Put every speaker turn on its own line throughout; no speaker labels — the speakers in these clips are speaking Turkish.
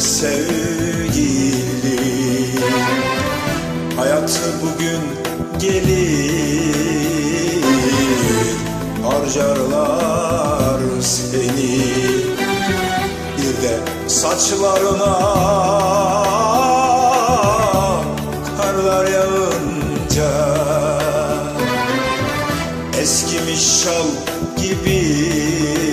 sevgili Hayat bugün gelir. Harcarlar seni. Bir de saçlarına Karlar yağınca. Eskimiş şal gibi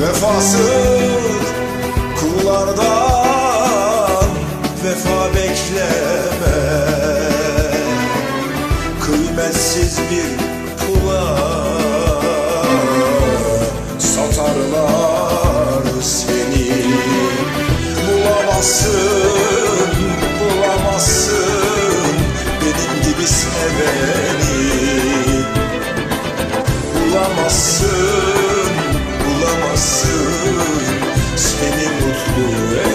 Vefasız kullardan vefa bekleme. Kıymetsiz bir pula satarlar seni. Bulamazsın, seni mutlu edeni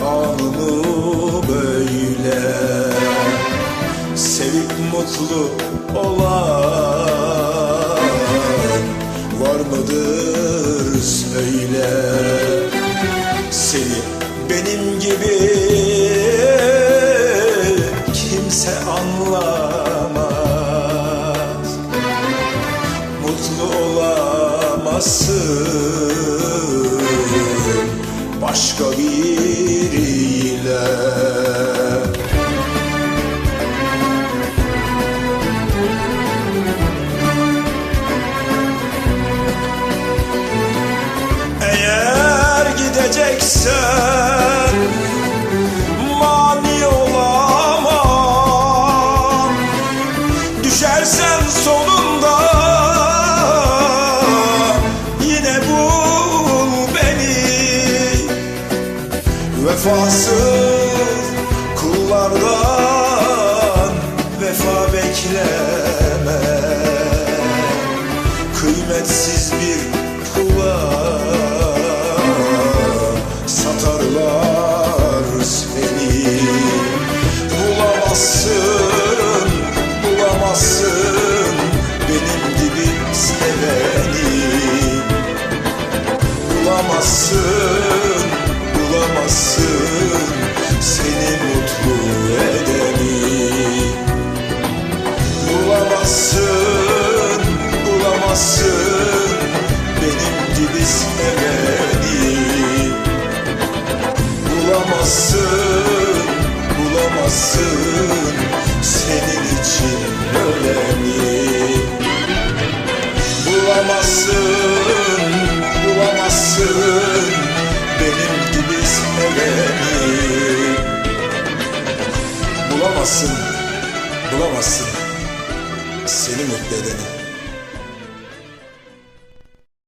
kanunu böyle Sevip mutlu olan var mıdır söyle? Seni benim gibi başka biriyle. Vefasız kullardan vefa bekleme. Kıymetsiz bir pula satarlar seni. Bulamazsın, bulamazsın benim gibi seveni. Bulamazsın, bulamazsın Bulamazsın, bulamazsın. Seni mutlu edeni